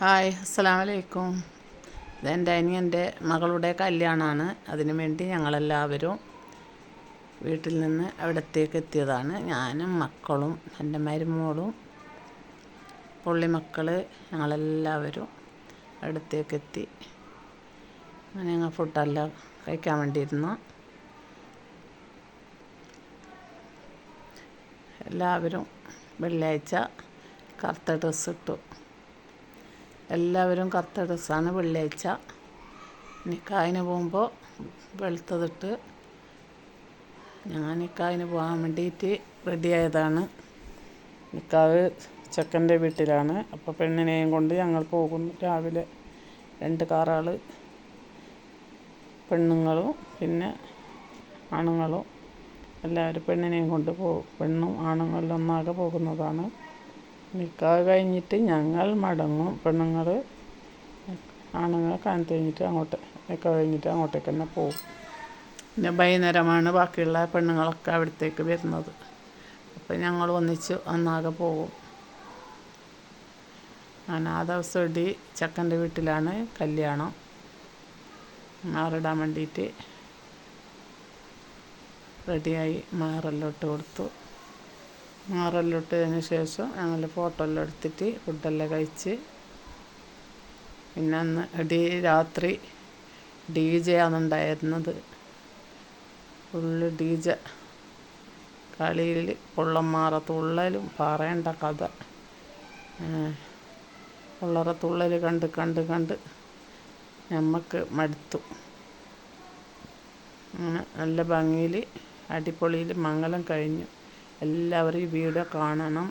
Hi അസ്സലാമു അലൈക്കും ഇതെന്റെ അനിയന്റെ മകളുടെ കല്യാണമാണ് അതിനു വേണ്ടി ഞങ്ങളെല്ലാവരും വീട്ടിൽ നിന്ന് അവിടത്തേക്ക് എത്തിയതാണ്. ഞാനും മക്കളും എന്റെ മരുമോളും പുള്ളിമക്കൾ ഞങ്ങളെല്ലാവരും അവിടത്തേക്ക് എത്തി. അങ്ങനെ ഞങ്ങൾ ഫുഡെല്ലാം കഴിക്കാൻ വേണ്ടിയിരുന്നു. എല്ലാവരും വെള്ളിയാഴ്ച കറുത്ത ഡ്രസ്സ് ഇട്ടു. എല്ലാവരും കറുത്ത ഡ്രസ്സാണ് വെള്ളിയാഴ്ച നിക്കായിന് പോകുമ്പോൾ വെളുത്തതിട്ട് ഞാൻ നിക്കായിന് പോകാൻ വേണ്ടിയിട്ട് റെഡിയായതാണ് നിക്കാവ് ചെക്കന്റെ വീട്ടിലാണ്. അപ്പോൾ പെണ്ണിനെയും കൊണ്ട് ഞങ്ങൾ പോകുന്നു. രാവിലെ രണ്ട് കാറാൾ പെണ്ണുങ്ങളും പിന്നെ ആണുങ്ങളും. എല്ലാവരും പെണ്ണിനെയും കൊണ്ട് പോകും. പെണ്ണും ആണുങ്ങളും ഒന്നാകെ പോകുന്നതാണ്. നിക്കാഹ് കഴിഞ്ഞിട്ട് ഞങ്ങൾ മടങ്ങും. പെണ്ണുങ്ങൾ ആണുങ്ങളെ കാനത്ത് കഴിഞ്ഞിട്ട് അങ്ങോട്ട് നിക്കാഹ് കഴിഞ്ഞിട്ട് അങ്ങോട്ടേക്ക് തന്നെ പോകും പിന്നെ വൈകുന്നേരമാണ് ബാക്കിയുള്ള പെണ്ണുങ്ങളൊക്കെ അവിടത്തേക്ക് വരുന്നത്. അപ്പം ഞങ്ങൾ ഒന്നിച്ച് ഒന്നാകെ പോകും. ഞാൻ ആ ദിവസം ഇടി ചെക്കന്റെ വീട്ടിലാണ് കല്യാണം. മാറിടാൻ വേണ്ടിയിട്ട് റെഡിയായി മാറെല്ലാം ഇട്ട് കൊടുത്തു. മാറെല്ലാം ഇട്ടതിന് ശേഷം ഞങ്ങൾ ഫോട്ടോ എല്ലാം എടുത്തിട്ട് ഫുഡെല്ലാം കഴിച്ച് പിന്നെ അന്ന് ഇടി രാത്രി ഡി ജെ ആണ് ഉണ്ടായിരുന്നത്. ഫുള്ള് ഡി ജെ കളിയിൽ പൊള്ളന്മാറ തുള്ളലും പറയേണ്ട കഥ. ഉള്ളറ തുള്ളൽ കണ്ട് കണ്ട് കണ്ട് നമുക്ക് മടുത്തു. അങ്ങനെ നല്ല ഭംഗിയിൽ അടിപൊളിയിൽ മംഗലം കഴിഞ്ഞു. എല്ലാവരും ഈ വീഡിയോ കാണണം.